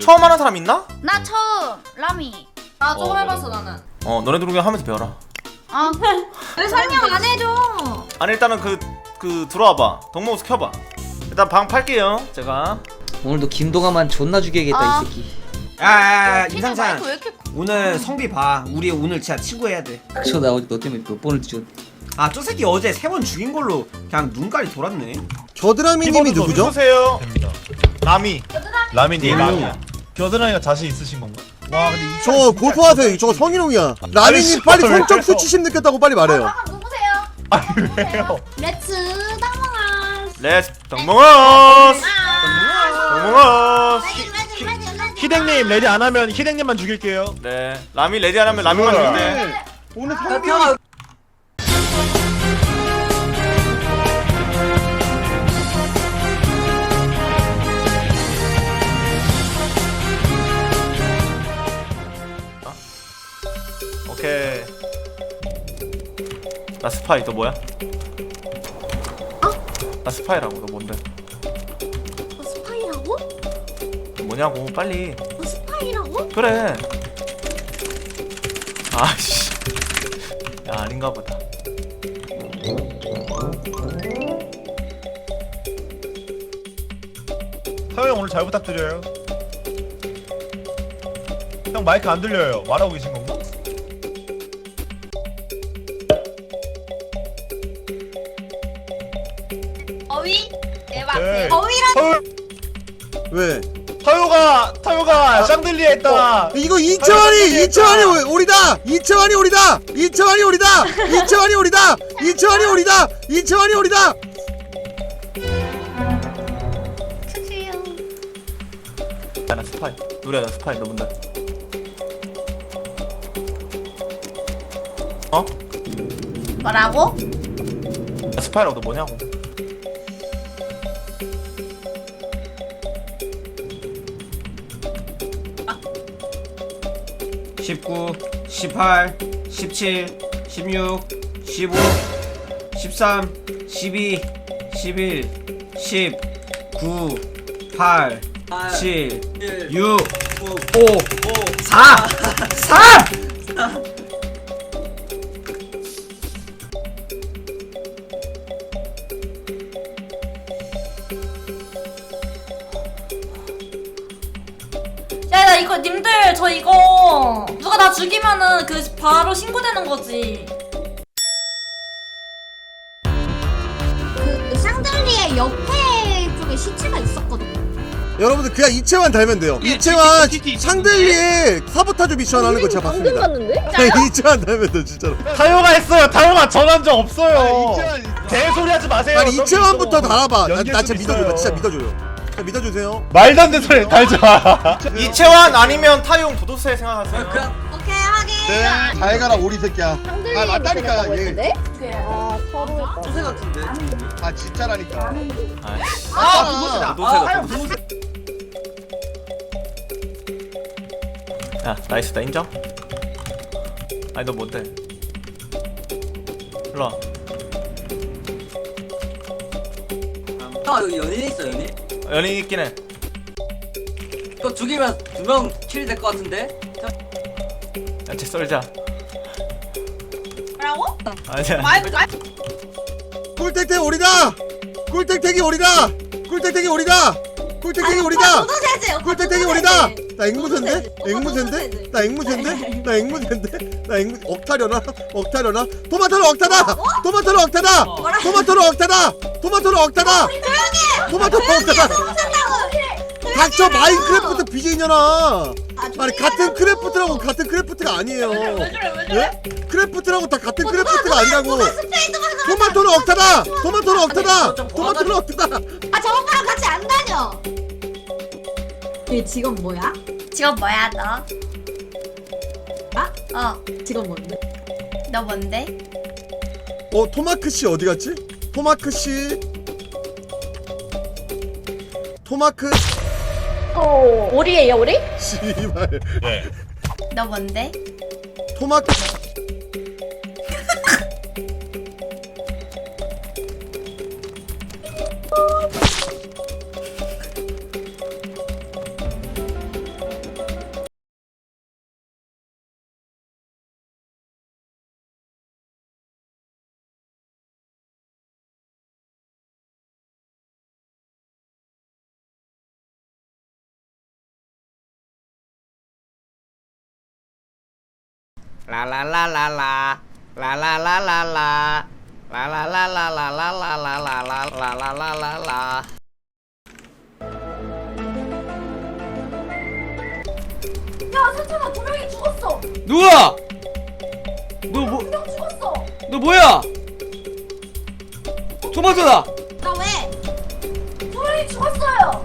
처음 하는 사람 있나? 나 처음 라미. 나 조금 어, 해봤어 나는. 어 너네들 그냥 하면서 배워라 아 왜 설명 안 해줘? 아니 일단은 그 그 들어와봐 동모스 켜봐 일단 방 팔게요 제가 오늘도 김동아만 존나 죽여야겠다 아. 이 새끼. 야야야 임상찬 마이크 왜 이렇게 오늘 성비 봐 우리 오늘 진짜 친구해야 그쵸 나 어제 너 때문에 몇 번을 뒤졌. 돼아저 새끼 어제 세 번 죽인 걸로 그냥 눈깔이 돌았네 겨드랑이님이 누구죠? 누구세요? 라미. 라미님. 라미. 겨드랑이가 자신 있으신 건가? 와 근데 이저 고소하세요. 저거 성희롱이야. 라미님 빨리? 성적 수치심 느꼈다고 빨리 말해요. 방금 누구세요? 아니 왜요? 렛츠 당황아. 렛츠 동모스 동모스 희댕님 레디 안 하면 희댕님만 죽일게요. 네 라미 레디 안 하면 라미만 죽대 오늘 오케이 나 스파이 너 뭐야? 나 스파이라고 너 뭔데? 어, 스파이라고? 너 뭐냐고 빨리 어, 스파이라고? 그래 아씨 야 아닌가 보다 서영 오늘 잘 부탁드려요. 형 마이크 안 들려요. 말하고 계신 건가? 샹들리에 있다. 이거 이채환이 이채환이 우리다. 이채환이 우리다. 이채환이 우리다. 이채환이 우리다. 이채환이 우리다. 이채환이 우리다. 야나 스파이 누리야 나 스파이 너 뭔데? 어? 뭐라고? 나 스파이라고 너 뭐냐고 19 18 17 16 15 13 12 11 10 9 8 7 6 5 4 3 저 이거 누가 나 죽이면은 그 바로 신고되는 거지. 그 샹들리에 옆에 쪽에 시체가 있었거든. 여러분들 그냥 이채환 달면 돼요. 이채환 상들리에 사보타주 미션 하는 거 제가 봤습니다. 네, 이채환 달면 돼 진짜로. 타요가 했어요. 타요가 전한 적 없어요. 개소리 하지 마세요. 아니 이채환부터 달아봐. 나, 나좀 진짜 믿어줘요. 있어요. 진짜 믿어줘요. 진짜 믿어주세요. 말도 안 되는 소리 달지 마. 이채환 아니면 타용 도도새 생각하세요 오케이 하긴. 네, 잘 가라 오리 새끼야. 아 맞다니까 얘. 소세 같은데. 아 진짜라니까. 아? 도도새다 도도새 야 나이스 나 인정? 아니 너 뭔데? 일로 와 형 여기 연인 있어 연인? 연인 있긴 해 이거 죽이면 두 명 킬 될 것 같은데? 야쟤 썰자 뭐라고? 아니야 마이크 마이크. 꿀땡땡 오리다. 꿀땡땡이 오리다. 꿀땡땡이 오리다. 꿀땡땡이 오리다. 꿀땡땡이 오리다. 나 앵무새인데? 앵무새인데? 나 앵무새인데? 나 앵무새인데? 나 앵무 억타려나? 억타려나? 토마토는 억타다. 토마토는 억타다. 토마토는 억타다. 토마토는 억타다. 토마토는 억타다. 닥쳐 마인크래프트 BJ년아. 아니 같은 크래프트라고 같은 크래프트가 아니에요. 예? 크래프트라고 다 같은 크래프트가 아니라고. 토마토는 억타다. 토마토는 억타다. 토마토는 억타다. 아 저거랑 같이 안 다녀. 얘 직업 뭐야? 직업 뭐야 너? 아? 어. 직업 뭔데? 너 뭔데? 어 토마크 씨 어디 갔지? 토마크 씨. 토마크 오리예요 오리? 씨발. 네. 너 뭔데? 토마크 라라라라라 라라라라라 라라라라라라라라라라라라라라 야 세찬아 분명히 죽었어 누가? 너 뭐? 분명 죽었어 너 뭐야? 토마토다! 나 왜? 분명히 죽었어요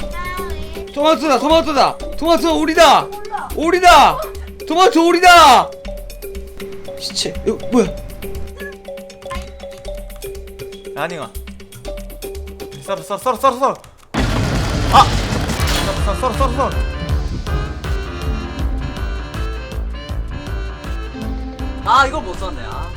토마토다! 토마토다! 토마토 오리다! 몰라 오리다! 토마토 오리다! 시체 이거 뭐야? 아니가 썰어 썰어 썰어 썰어 썰어 아 썰어 썰어 썰어 썰어 아 이걸 못 썼네 아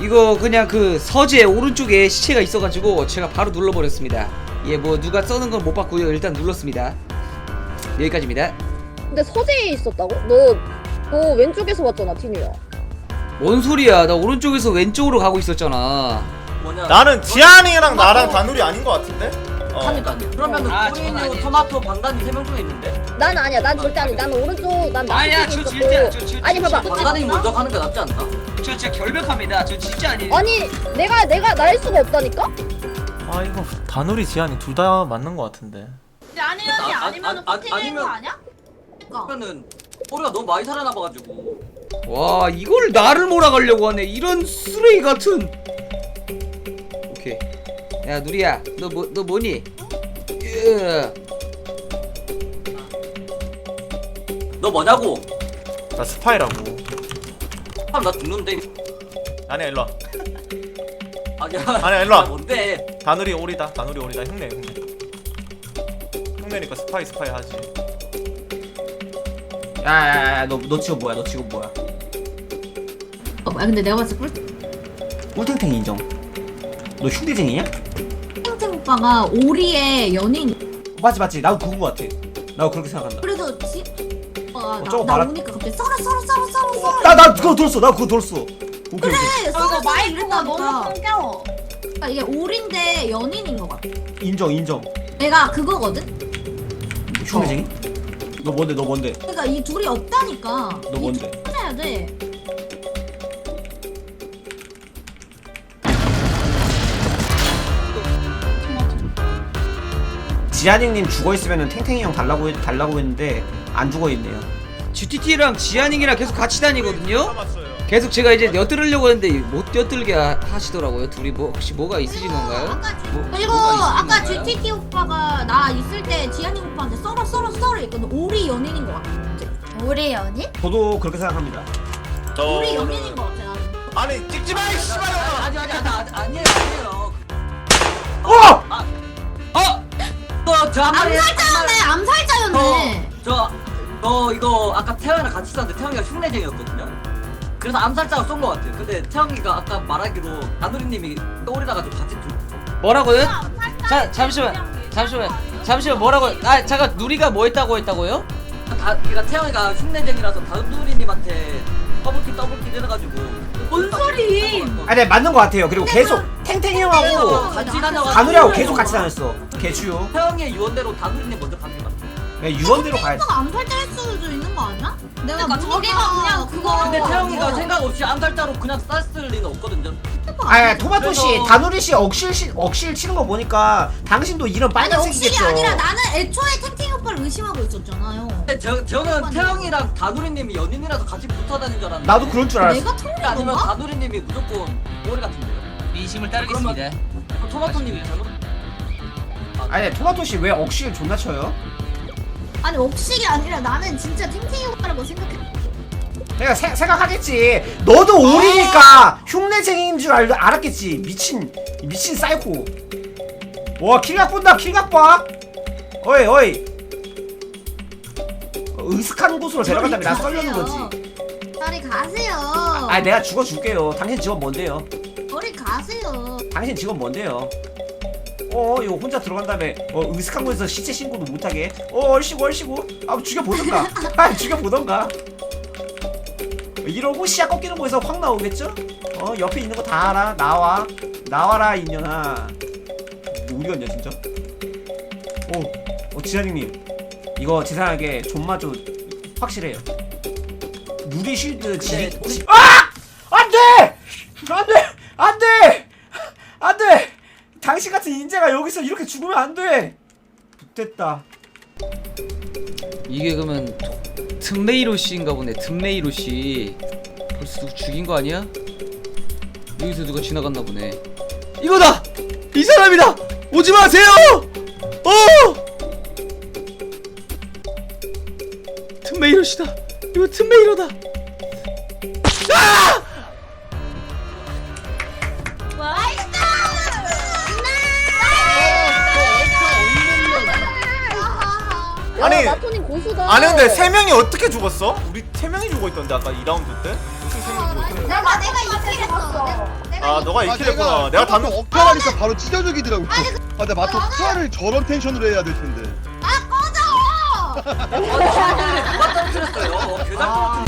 이거 그냥 그 서재 오른쪽에 시체가 있어가지고 제가 바로 눌러버렸습니다. 예, 뭐 누가 써는 건 못 봤고요. 일단 눌렀습니다. 여기까지입니다. 근데 서재에 있었다고? 너, 너 왼쪽에서 왔잖아, 티뉴야. 뭔 소리야? 나 오른쪽에서 왼쪽으로 가고 있었잖아. 뭐냐 나는 지한이랑 나랑 다누리 아닌 것 같은데? 어 하니까요 그러면은 아, 저건 아니에요. 토마토 방단이 세명 중에 있는데 난 아니야, 난 절대 아니. 난 오른쪽, 난 아니야, 저. 절대, 저, 저, 아니, 저, 봐봐. 방단이 먼저 가는 게 낫지 않나? 저 진짜 결백합니다. 저 진짜 아니에요. 아니, 내가, 내가 날 수가 없다니까? 아 이거 다누리 지한이 둘 다 맞는 것 같은데 아니면 아, 아니면 아, 아, 아니면- 거 아니야? 그러면은 꼬리가 너무 많이 살아나봐가지고 와, 이걸 나를 몰아가려고 하네. 이런 쓰레기 같은. 오케이. 야, 누리야, 너 뭐, 너 뭐니? 예. 너 뭐냐고 나 스파이라고 참나 죽는데 아니야 일로와 아니야 아니야, 일로 와. 아, 뭔데 다누리 오리다 다누리 오리다 흉내 흉내 흉내니까 스파이 스파이 하지 야야야, 너, 너 지금 뭐야? 너 지금 뭐야? 어, 아, 근데 내가 봤을 때 꿀탱탱 인정. 너 흉내쟁이냐? 꿀탱탱 오빠가 오리의 연인. 맞지 맞지. 나도 그거 같아. 나도 그렇게 생각한다. 그래도 지, 오빠가 나, 저거 나 말하- 오니까 갑자기 썰어 썰어 썰어 썰어 썰어. 나 나 그거 들었어. 나 그거 들었어. 오케이 오케이. 그래, 썰어 썰어 마이크가 너무 이랬다니까. 끊겨 그러니까 이게 오리인데 연인인 것 같아. 인정 인정. 내가 그거거든. 흉내쟁이? 너 뭔데 너 뭔데? 그러니까 이 둘이 없다니까. 너 뭔데? 해야 돼. 지한이님 죽어 있으면은 탱탱이 형 달라고 했- 달라고 했는데 안 죽어 있네요. GTT랑 지한이랑 계속 같이 다니거든요. 계속 제가 이제 엿들으려고 했는데 못 엿들게 하- 하시더라고요. 둘이 뭐 혹시 뭐가 있으신 건가요? 아까 뭐- 그리고 뭐가 있으신 아까 건가요? GTT 오빠가 나 있을 때 지한이 오빠한테 썰어 썰어 썰어 했거든. 오리 연인인 것 같아. 우리 연인? 저도 그렇게 생각합니다. 오리 연인인 것 같아. 나는. 아니 찍지 마 이씨발 아니 아니 아니 아니 아니에요 아니에요 어! 어! 너저 한마디 암살자였네. 암살자였네. 저너 이거 아까 태영이랑 같이 있었는데 태영이가 흉내쟁이였거든요. 그래서 암살자가 쏜것 같아요. 근데 태영이가 아까 말하기로 다누리님이 떠오르다가지고 같이 두. 뭐라고요? 자 잠시만 잠시만 잠시만 뭐라고? 아 잠깐 누리가 뭐 했다고 했다고요? 다 그러니까 태영이가 흉내쟁이라서 다누리님한테 더블킬 더블킬 이래가지고. 뭔 소리? 아니 네, 맞는 것 같아요. 그리고 계속 탱탱이 형하고 같이. 다누리하고 계속 같이 다녔어. 개추요. 태영이의 유언대로 다누리님 먼저 것 그냥 유언대로 가야 돼. 오빠가 암살자 할 수도 있는 거 아니야? 내가 그러니까 저기가 그냥 그거 근데 어, 태영이가 어. 생각 없이 암살자로 그냥 쐈을 리는 없거든요. 아 토마토 씨, 그래서- 다누리 씨 억실 씨 억실 치는 거 보니까 당신도 아니 억실이 빨간색이겠죠. 아니라 나는 애초에 탱탱이 오빠를 의심하고 있었잖아요. 근데 저, 저는 태영이랑 다누리님이 연인이라서 같이 붙어 다닌 줄 알았는데. 나도 그런 줄 알았어. 내가 털린 아니면 건가? 다누리님이 무조건 오리 같은데요. 민심을 그럼 토마토님이 잘못. 아니 토마토 씨 왜 억실 존나 쳐요? 아니 억실이 아니라 나는 진짜 탱탱이 오빠라고 생각해. 내가 세, 생각하겠지. 너도 오리니까 흉내쟁이인 줄 알, 알았겠지. 미친 미친 사이코. 와 킬각 본다 킬각 봐. 어이 어이. 어, 으슥한 곳으로 데려간 다음에 나 썰려는 거지. 저리 가세요. 아 내가 죽어 줄게요. 당신 직업 뭔데요? 저리 가세요. 당신 직업 뭔데요? 어 이거 혼자 들어간 다음에 어 으슥한 곳에서 시체 신고도 못하게. 어 얼씨구 얼씨구. 아 죽여보던가. 아 죽여보던가. 이러고 시야 꺾이는 곳에서 확 나오겠죠? 어 옆에 있는 거 다 알아. 나와. 나와라 뭐 어디 갔냐 진짜? 어, 어 지사님님. 이거 제 생각에 존마저 확실해요. 누리 쉴드 지, 근데 지 아! 안돼 안돼 안돼 당신 같은 인재가 여기서 이렇게 죽으면 안 돼 됐다 이게 그러면 틈메이로 씨인가 보네 틈메이로 씨 벌써 누구 죽인 거 아니야? 여기서 누가 지나갔나 보네 이거다! 이 사람이다! 오지 마세요! 어! 틈메이로 씨다 이거 틈메이로다 야, 아니, 마토님 고수다. 아니 근데 세 명이 어떻게 죽었어? 우리 세 명이 죽어 있던데 아까 2라운드 때? 어떻게 세 명이 죽어 있던데? 내가 내가 이킬 했어. 아 너가 아, 이킬 했구나. 내가 단 억탈하니까 바로 찢어 죽이더라고 아 근데 마토 투하를 저런 텐션으로 해야 될 텐데 어, 누가 떨어뜨렸어요? 교장